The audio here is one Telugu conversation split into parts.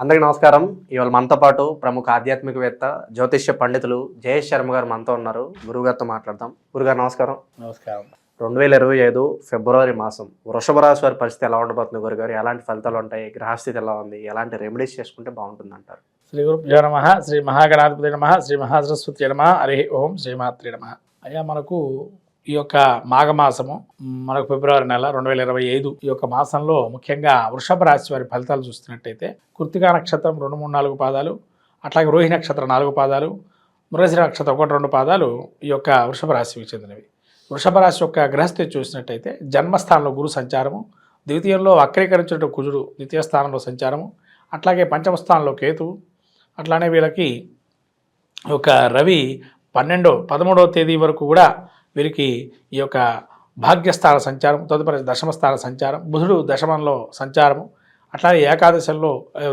అందరికీ నమస్కారం. ఇవాళ మనతో పాటు ప్రముఖ ఆధ్యాత్మికవేత్త జ్యోతిష్య పండితులు జయేష్ శర్మ గారు మనతో ఉన్నారు. గురుగారితో మాట్లాడదాం. గురుగారు నమస్కారం. నమస్కారం. రెండు వేల ఇరవై ఐదు ఫిబ్రవరి మాసం వృషభ రాశి వారి పరిస్థితి ఎలా ఉండబోతుంది గురుగారు ఎలాంటి ఫలితాలు ఉంటాయి? గ్రహస్థితి ఎలా ఉంది? ఎలాంటి రెమెడీస్ చేసుకుంటే బాగుంటుంది అంటారు శ్రీ గురుభ్యో నమ శ్రీ మహాగణాధిపతి నమ శ్రీ మహాసరస్వతి నమ హరి ఓం శ్రీమాత్రి నమ. అయ్యా మనకు ఈ యొక్క మాఘమాసము మనకు ఫిబ్రవరి నెల రెండు వేల ఇరవై ఐదు ఈ యొక్క మాసంలో ముఖ్యంగా వృషభ రాశి వారి ఫలితాలు చూస్తున్నట్టయితే కృతికా నక్షత్రం రెండు మూడు నాలుగు పాదాలు అట్లాగే రోహి నక్షత్రం నాలుగు పాదాలు మృగశిర నక్షత్రం ఒకటి రెండు పాదాలు ఈ యొక్క వృషభ రాశికి చెందినవి. వృషభ రాశి యొక్క గ్రహస్థితి చూసినట్టయితే జన్మస్థానంలో గురు సంచారము ద్వితీయంలో వక్రీకరించిన కుజుడు ద్వితీయ స్థానంలో సంచారము అట్లాగే పంచమ స్థానంలో కేతువు అట్లానే వీళ్ళకి ఒక రవి పన్నెండో పదమూడవ తేదీ వరకు కూడా వీరికి ఈ యొక్క భాగ్యస్థాన సంచారం తదుపరి దశమ స్థాన సంచారం బుధుడు దశమంలో సంచారము అట్లాగే ఏకాదశంలో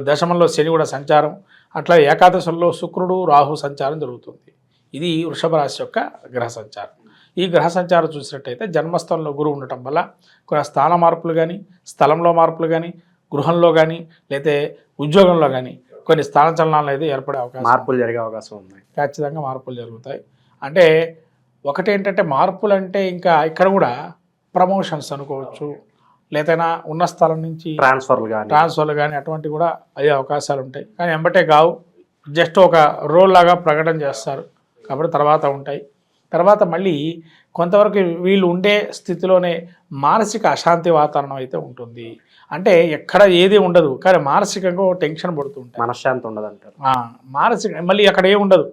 దశమంలో శని కూడా సంచారం అట్లా ఏకాదశంలో శుక్రుడు రాహు సంచారం జరుగుతుంది. ఇది వృషభ రాశి యొక్క గ్రహ సంచారం. ఈ గ్రహ సంచారం చూసినట్టయితే జన్మస్థలంలో గురువు ఉండటం వల్ల కొన్ని స్థాన మార్పులు కానీ స్థలంలో మార్పులు కానీ గృహంలో కానీ లేతే ఉద్యోగంలో కానీ కొన్ని స్థాన చలనాలు అయితే ఏర్పడే అవకాశం. మార్పులు జరిగే అవకాశం ఉంది ఖచ్చితంగా మార్పులు జరుగుతాయి. అంటే ఒకటి ఏంటంటే మార్పులు అంటే ఇంకా ఇక్కడ కూడా ప్రమోషన్స్ అనుకోవచ్చు. లేదైనా ఉన్న స్థలం నుంచి ట్రాన్స్ఫర్లు కానీ ట్రాన్స్ఫర్లు కానీ అటువంటివి కూడా అయ్యే అవకాశాలు ఉంటాయి. కానీ ఎంబటే కావు. జస్ట్ ఒక రోల్ లాగా ప్రకటన చేస్తారు. కాబట్టి తర్వాత ఉంటాయి. తర్వాత మళ్ళీ కొంతవరకు వీళ్ళు ఉండే స్థితిలోనే మానసిక అశాంతి వాతావరణం అయితే ఉంటుంది. అంటే ఎక్కడ ఏది ఉండదు. కానీ మానసికంగా టెన్షన్ పడుతూ ఉంటాయి. మనశ్శాంతి ఉండదు అంటారు మానసిక మళ్ళీ అక్కడ ఏం ఉండదు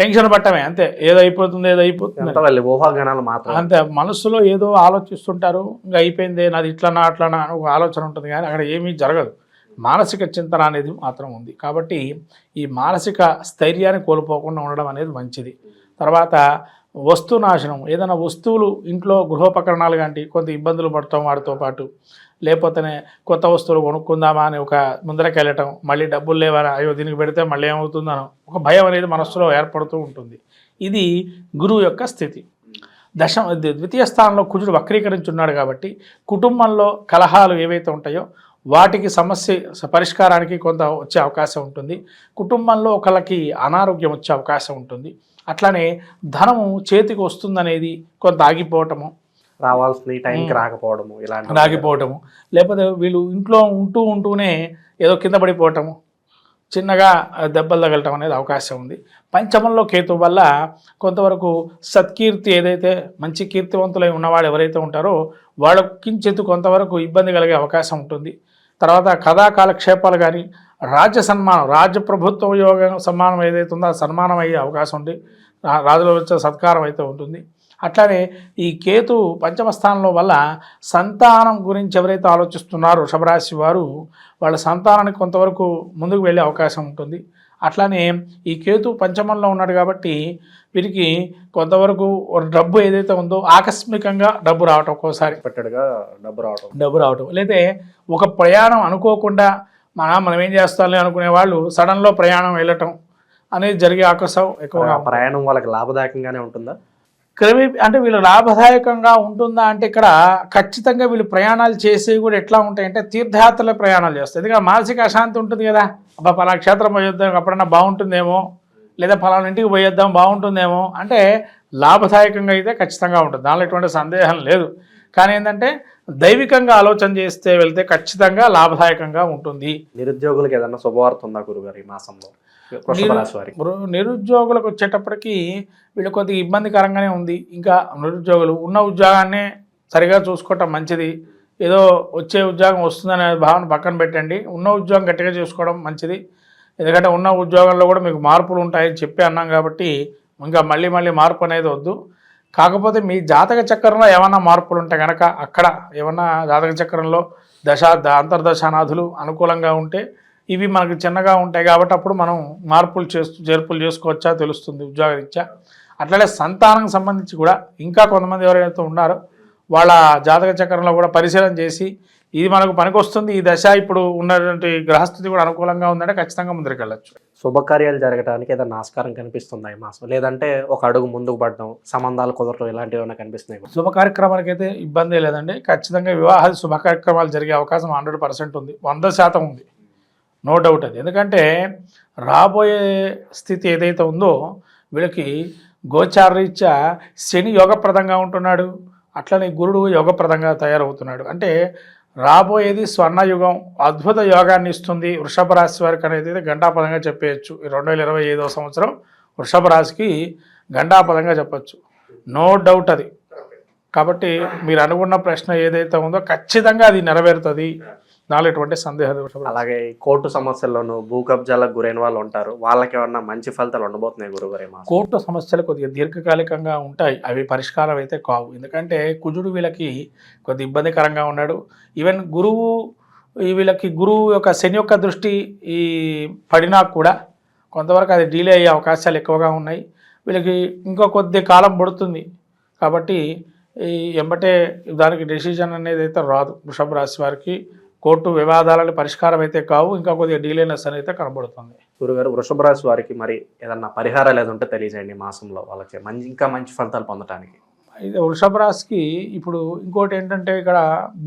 టెన్షన్ పట్టమే అంతే. ఏదో అయిపోతుంది ఏదో అయిపోతుంది ఊహాగానాలు మాత్రం అంతే మనసులో ఏదో ఆలోచిస్తుంటారు ఇంకా అయిపోయింది నాది ఇట్లనా అట్లనా అని ఒక ఆలోచన ఉంటుంది కానీ అక్కడ ఏమీ జరగదు. మానసిక చింతన అనేది మాత్రం ఉంది. కాబట్టి ఈ మానసిక స్థైర్యాన్ని కోల్పోకుండా ఉండడం అనేది మంచిది. తర్వాత వస్తు నాశనం ఏదైనా వస్తువులు ఇంట్లో గృహోపకరణాలు కానీ కొంత ఇబ్బందులు పడతాం వాటితో పాటు. లేకపోతేనే కొత్త వస్తువులు కొనుక్కుందామా అని ఒక ముందరకెళ్ళటం మళ్ళీ డబ్బులు లేవని అయ్యో దీనికి పెడితే మళ్ళీ ఏమవుతుందనో ఒక భయం అనేది మనస్సులో ఏర్పడుతూ ఉంటుంది. ఇది గురువు యొక్క స్థితి. దశ ద్వితీయ స్థానంలో కుజుడు వక్రీకరించున్నాడు కాబట్టి కుటుంబంలో కలహాలు ఏవైతే ఉంటాయో వాటికి సమస్య పరిష్కారానికి కొంత వచ్చే అవకాశం ఉంటుంది. కుటుంబంలో ఒకళ్ళకి అనారోగ్యం వచ్చే అవకాశం ఉంటుంది. అట్లానే ధనము చేతికి వస్తుందనేది కొంత ఆగిపోవటము రావాల్సిన టైంకి రాకపోవడము ఇలాంటి ఆగిపోవటము లేకపోతే వీళ్ళు ఇంట్లో ఉంటూ ఉంటూనే ఏదో కింద పడిపోవటము చిన్నగా దెబ్బలు తగలటం అనేది అవకాశం ఉంది. పంచమంలో కేతు వల్ల కొంతవరకు సత్కీర్తి ఏదైతే మంచి కీర్తివంతులై ఉన్నవాడు ఎవరైతే ఉంటారో వాళ్ళకు కించెత్తు కొంతవరకు ఇబ్బంది కలిగే అవకాశం ఉంటుంది. తర్వాత కథా కాలక్షేపాలు కానీ రాజ్య సన్మానం రాజ్య ప్రభుత్వ యోగం సన్మానం ఏదైతే ఉందో ఆ సన్మానం అయ్యే అవకాశం ఉంది. రాజుల వచ్చే సత్కారం అయితే ఉంటుంది. అట్లానే ఈ కేతు పంచమ స్థానంలో వల్ల సంతానం గురించి ఎవరైతే ఆలోచిస్తున్నారో వృషభరాశి వారు వాళ్ళ సంతానానికి కొంతవరకు ముందుకు వెళ్ళే అవకాశం ఉంటుంది. అట్లానే ఈ కేతు పంచమంలో ఉన్నాడు కాబట్టి వీరికి కొంతవరకు డబ్బు ఏదైతే ఉందో ఆకస్మికంగా డబ్బు రావటం ఒక్కోసారి. పెట్టడుగా డబ్బు రావడం డబ్బు రావటం. లేదా ఒక ప్రయాణం అనుకోకుండా మన మనం ఏం చేస్తామని అనుకునే వాళ్ళు సడన్లో ప్రయాణం వెళ్ళటం అనేది జరిగే అవకాశం ఎక్కువగా ఆ ప్రయాణం వాళ్ళకి లాభదాయకంగానే ఉంటుందా? క్రమే అంటే వీళ్ళు లాభదాయకంగా ఉంటుందా అంటే ఇక్కడ ఖచ్చితంగా వీళ్ళు ప్రయాణాలు చేసేవి కూడా ఎట్లా ఉంటాయంటే తీర్థయాత్రలో ప్రయాణాలు చేస్తాయి ఎందుకంటే మానసిక అశాంతి ఉంటుంది కదా. అబ్బా పలా క్షేత్రం పోయొద్దాం ఎప్పుడన్నా బాగుంటుందేమో. లేదా పలానా ఇంటికి పోయేద్దాం బాగుంటుందేమో. అంటే లాభదాయకంగా అయితే ఖచ్చితంగా ఉంటుంది. దానిలో ఎటువంటి సందేహం లేదు. కానీ ఏంటంటే దైవికంగా ఆలోచన చేస్తే వెళ్తే ఖచ్చితంగా లాభదాయకంగా ఉంటుంది. నిరుద్యోగులకు ఏదన్నా శుభవార్త ఉందా గురుగారు ఈ మాసంలో? నిరుద్యోగులకు వచ్చేటప్పటికి వీళ్ళు కొద్దిగా ఇబ్బందికరంగానే ఉంది. ఇంకా నిరుద్యోగులు ఉన్న ఉద్యోగాన్ని సరిగా చూసుకోవటం మంచిది. ఏదో వచ్చే ఉద్యోగం వస్తుందనే భావన పక్కన పెట్టండి. ఉన్న ఉద్యోగం గట్టిగా చూసుకోవడం మంచిది. ఎందుకంటే ఉన్న ఉద్యోగంలో కూడా మీకు మార్పులు ఉంటాయని చెప్పి అన్నాం కాబట్టి ఇంకా మళ్ళీ మళ్ళీ మార్పు అనేది వద్దు. కాకపోతే మీ జాతక చక్రంలో ఏమైనా మార్పులు ఉంటే కనుక అక్కడ ఏమన్నా జాతక చక్రంలో దశ అంతర్దశానాథులు అనుకూలంగా ఉంటే ఇవి మనకు చిన్నగా ఉంటాయి కాబట్టి అప్పుడు మనం మార్పులు చేస్తూ చేర్పులు చేసుకోవచ్చా తెలుస్తుంది ఉద్యోగరీత్యా. అట్లనే సంతానం సంబంధించి కూడా ఇంకా కొంతమంది ఎవరైతే ఉన్నారో వాళ్ళ జాతక చక్రంలో కూడా పరిశీలన చేసి ఇది మనకు పనికొస్తుంది ఈ దశ ఇప్పుడు ఉన్నటువంటి గ్రహస్థితి కూడా అనుకూలంగా ఉందంటే ఖచ్చితంగా ముందరికి శుభకార్యాలు జరగడానికి ఏదైనా ఆస్కారం కనిపిస్తుందా ఈ మాసం లేదంటే ఒక అడుగు ముందుకు పడడం సంబంధాలు కుదరడం ఇలాంటివి ఏమైనా కనిపిస్తున్నాయి? శుభ కార్యక్రమాలకైతే ఇబ్బంది లేదండి. ఖచ్చితంగా వివాహ శుభ కార్యక్రమాలు జరిగే అవకాశం హండ్రెడ్ పర్సెంట్ ఉంది. వంద శాతం ఉంది. నో డౌట్ అది. ఎందుకంటే రాబోయే స్థితి ఏదైతే ఉందో వీళ్ళకి గోచారరీత్యా శని యోగప్రదంగా ఉంటున్నాడు. అట్లనే గురుడు యోగప్రదంగా తయారవుతున్నాడు. అంటే రాబోయేది స్వర్ణయుగం అద్భుత యోగాన్ని ఇస్తుంది వృషభ రాశి వారికి అనేది గంటాపదంగా చెప్పేయచ్చు. రెండు వేల ఇరవై ఐదవ సంవత్సరం వృషభ రాశికి గంటాపదంగా చెప్పచ్చు. నో డౌట్ అది. కాబట్టి మీరు అనుకున్న ప్రశ్న ఏదైతే ఉందో ఖచ్చితంగా అది నెరవేరుతుంది. నాలో ఎటువంటి సందేహం లేదు వృషభ రాశి. అలాగే కోర్టు సమస్యల్లోనూ భూ కబ్జాలకు గురైన వాళ్ళు ఉంటారు. వాళ్ళకి ఏమన్నా మంచి ఫలితాలు ఉండబోతున్నాయి గురుగారు కోర్టు సమస్యలు కొద్దిగా దీర్ఘకాలికంగా ఉంటాయి. అవి పరిష్కారం అయితే కావు. ఎందుకంటే కుజుడు వీళ్ళకి కొద్ది ఇబ్బందికరంగా ఉన్నాడు. ఈవెన్ గురువు ఈ వీళ్ళకి గురువు యొక్క శని యొక్క దృష్టి ఈ పడినా కూడా కొంతవరకు అది డిలే అయ్యే అవకాశాలు ఎక్కువగా ఉన్నాయి. వీళ్ళకి ఇంకో కొద్ది కాలం పడుతుంది. కాబట్టి ఈ ఎంబటే దానికి డెసిషన్ అనేది అయితే రాదు. వృషభ రాశి వారికి కోర్టు వివాదాలని పరిష్కారం అయితే కావు ఇంకా కొద్దిగా డీలేనెస్ అనేది అయితే కనబడుతుంది. గురుగారు వృషభ రాశి వారికి మరి ఏదన్నా పరిహారాలు ఏదో ఉంటే తెలియజేయండి మాసంలో. వాళ్ళకి మంచి ఇంకా మంచి ఫలితాలు పొందడానికి అయితే వృషభ రాశికి ఇప్పుడు ఇంకోటి ఏంటంటే ఇక్కడ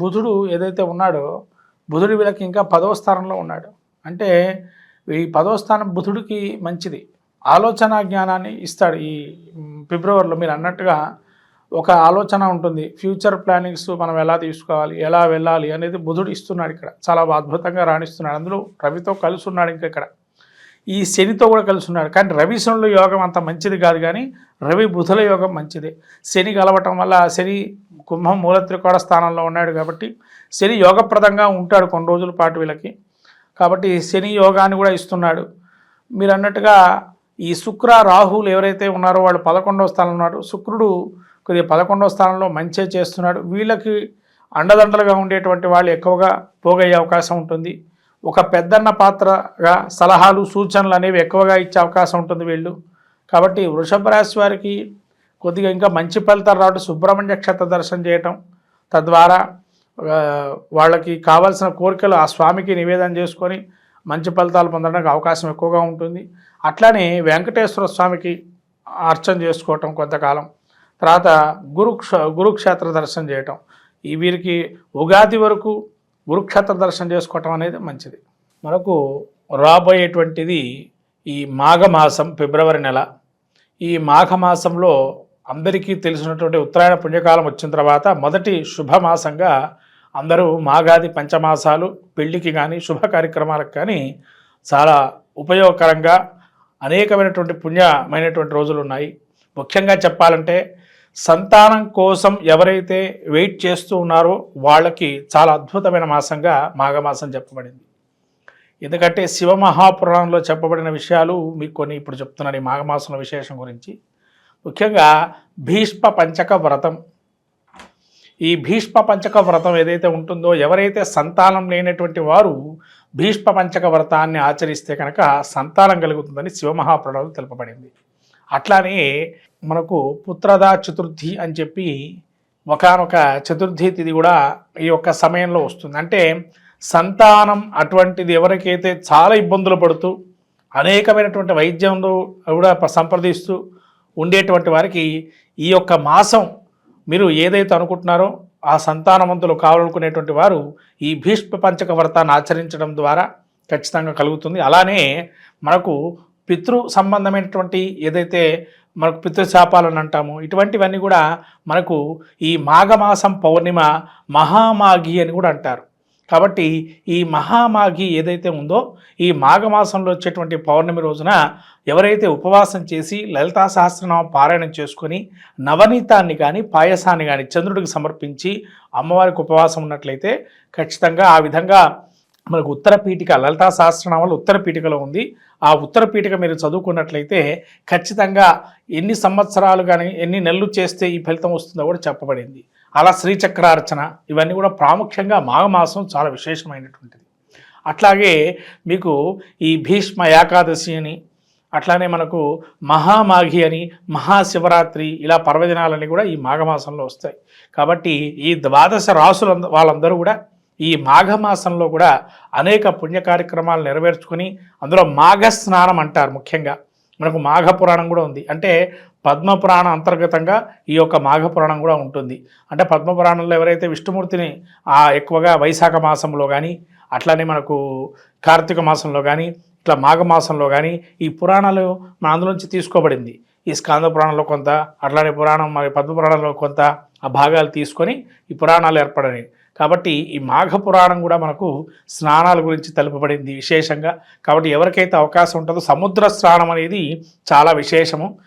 బుధుడు ఏదైతే ఉన్నాడో బుధుడు వీళ్ళకి ఇంకా పదవ స్థానంలో ఉన్నాడు. అంటే ఈ పదవ స్థానం బుధుడికి మంచిది. ఆలోచన జ్ఞానాన్ని ఇస్తాడు ఈ ఫిబ్రవరిలో మీరు అన్నట్టుగా ఒక ఆలోచన ఉంటుంది. ఫ్యూచర్ ప్లానింగ్స్ మనం ఎలా తీసుకోవాలి ఎలా వెళ్ళాలి అనేది బుధుడు ఇస్తున్నాడు ఇక్కడ. చాలా అద్భుతంగా రాణిస్తున్నాడు. అందులో రవితో కలిసి ఉన్నాడు ఇంకా ఇక్కడ. ఈ శనితో కూడా కలిసి ఉన్నాడు కానీ రవి శనుల యోగం అంత మంచిది కాదు కానీ రవి బుధుల యోగం మంచిదే. శని కలవటం వల్ల శని కుంభం మూల త్రికోణ స్థానంలో ఉన్నాడు కాబట్టి శని యోగప్రదంగా ఉంటాడు కొన్ని రోజుల పాటు వీళ్ళకి. కాబట్టి శని యోగాన్ని కూడా ఇస్తున్నాడు. మీరు అన్నట్టుగా ఈ శుక్ర రాహులు ఎవరైతే ఉన్నారో వాళ్ళు పదకొండవ స్థానంలో ఉన్నారు. శుక్రుడు కొద్దిగా పదకొండవ స్థానంలో మంచే చేస్తున్నాడు. వీళ్ళకి అండదండలుగా ఉండేటువంటి వాళ్ళు ఎక్కువగా పోగయ్యే అవకాశం ఉంటుంది. ఒక పెద్దన్న పాత్రగా సలహాలు సూచనలు అనేవి ఎక్కువగా ఇచ్చే అవకాశం ఉంటుంది వీళ్ళు. కాబట్టి వృషభ రాశి వారికి కొద్దిగా ఇంకా మంచి ఫలితాలు రావడం సుబ్రహ్మణ్య క్షేత్ర దర్శనం చేయటం తద్వారా వాళ్ళకి కావాల్సిన కోరికలు ఆ స్వామికి నివేదన చేసుకొని మంచి ఫలితాలు పొందడానికి అవకాశం ఎక్కువగా ఉంటుంది. అట్లానే వెంకటేశ్వర స్వామికి అర్చన చేసుకోవటం కొంతకాలం. తర్వాత గురుక్ష గురుక్షేత్ర దర్శనం చేయటం. ఈ వీరికి ఉగాది వరకు గురుక్షేత్ర దర్శనం చేసుకోవటం అనేది మంచిది. మనకు రాబోయేటువంటిది ఈ మాఘమాసం ఫిబ్రవరి నెల. ఈ మాఘమాసంలో అందరికీ తెలిసినటువంటి ఉత్తరాయణ పుణ్యకాలం వచ్చిన తర్వాత మొదటి శుభమాసంగా అందరూ మాగాది పంచమాసాలు పెళ్ళికి కానీ శుభ కార్యక్రమాలకు కానీ చాలా ఉపయోగకరంగా అనేకమైనటువంటి పుణ్యమైనటువంటి రోజులు ఉన్నాయి. ముఖ్యంగా చెప్పాలంటే సంతానం కోసం ఎవరైతే వెయిట్ చేస్తూ ఉన్నారో వాళ్ళకి చాలా అద్భుతమైన మాసంగా మాఘమాసం చెప్పబడింది. ఎందుకంటే శివమహాపురాణంలో చెప్పబడిన విషయాలు మీకు కొన్ని ఇప్పుడు చెప్తున్నాను ఈ మాఘమాసంలో విశేషం గురించి. ముఖ్యంగా భీష్మ పంచక వ్రతం. ఈ భీష్మ పంచక వ్రతం ఏదైతే ఉంటుందో ఎవరైతే సంతానం లేనటువంటి వారు భీష్మ పంచక వ్రతాన్ని ఆచరిస్తే కనుక సంతానం కలుగుతుందని శివమహాపురాణంలో తెలుపబడింది. అట్లానే మనకు పుత్రదా చతుర్థి అని చెప్పి ఒకనొక చతుర్థి తిథి కూడా ఈ యొక్క సమయంలో వస్తుంది. అంటే సంతానం అటువంటిది ఎవరికైతే చాలా ఇబ్బందులు పడుతూ అనేకమైనటువంటి వైద్యంలో కూడా సంప్రదిస్తూ ఉండేటువంటి వారికి ఈ యొక్క మాసం మీరు ఏదైతే అనుకుంటున్నారో ఆ సంతానవంతులు కావాలనుకునేటువంటి వారు ఈ భీష్మ పంచక వ్రతాన్ని ఆచరించడం ద్వారా ఖచ్చితంగా కలుగుతుంది. అలానే మనకు పితృ సంబంధమైనటువంటి ఏదైతే మనకు పితృశాపాలను అంటాము ఇటువంటివన్నీ కూడా మనకు ఈ మాఘమాసం పౌర్ణిమ మహామాఘి అని కూడా అంటారు. కాబట్టి ఈ మహామాఘి ఏదైతే ఉందో ఈ మాఘమాసంలో వచ్చేటువంటి పౌర్ణమి రోజున ఎవరైతే ఉపవాసం చేసి లలితా సహస్రనామ పారాయణం చేసుకొని నవనీతాన్ని కానీ పాయసాన్ని కానీ చంద్రుడికి సమర్పించి అమ్మవారికి ఉపవాసం ఉన్నట్లయితే ఖచ్చితంగా ఆ విధంగా మనకు ఉత్తర పీఠిక లలితా సహస్రనామాలు ఉత్తర పీఠికలో ఉంది. ఆ ఉత్తర పీఠిక మీరు చదువుకున్నట్లయితే ఖచ్చితంగా ఎన్ని సంవత్సరాలు కానీ ఎన్ని నెలలు చేస్తే ఈ ఫలితం వస్తుందో కూడా చెప్పబడింది. అలా శ్రీచక్రార్చన ఇవన్నీ కూడా ప్రాముఖ్యంగా మాఘమాసం చాలా విశేషమైనటువంటిది. అట్లాగే మీకు ఈ భీష్మ ఏకాదశి అని అట్లానే మనకు మహామాఘి అని మహాశివరాత్రి ఇలా పర్వదినాలని కూడా ఈ మాఘమాసంలో వస్తాయి. కాబట్టి ఈ ద్వాదశ రాసుల వాళ్ళందరూ కూడా ఈ మాఘమాసంలో కూడా అనేక పుణ్య కార్యక్రమాలు నెరవేర్చుకొని అందులో మాఘ స్నానం అంటారు ముఖ్యంగా. మనకు మాఘ పురాణం కూడా ఉంది. అంటే పద్మ పురాణం అంతర్గతంగా ఈ యొక్క మాఘ పురాణం కూడా ఉంటుంది. అంటే పద్మ పురాణంలో ఎవరైతే విష్ణుమూర్తిని ఆ ఎక్కువగా వైశాఖ మాసంలో కానీ అట్లానే మనకు కార్తీక మాసంలో కానీ ఇట్లా మాఘమాసంలో కానీ ఈ పురాణాలు మన అందులోంచి తీసుకోబడింది. ఈ స్కాంద పురాణంలో కొంత అట్లానే పురాణం మరి పద్మ పురాణంలో కొంత ఆ భాగాలు తీసుకొని ఈ పురాణాలు ఏర్పడినాయి. కాబట్టి ఈ మాఘ పురాణం కూడా మనకు స్నానాల గురించి తెలుపబడింది విశేషంగా. కాబట్టి ఎవరికైతే అవకాశం ఉంటుందో సముద్ర స్నానం అనేది చాలా విశేషము.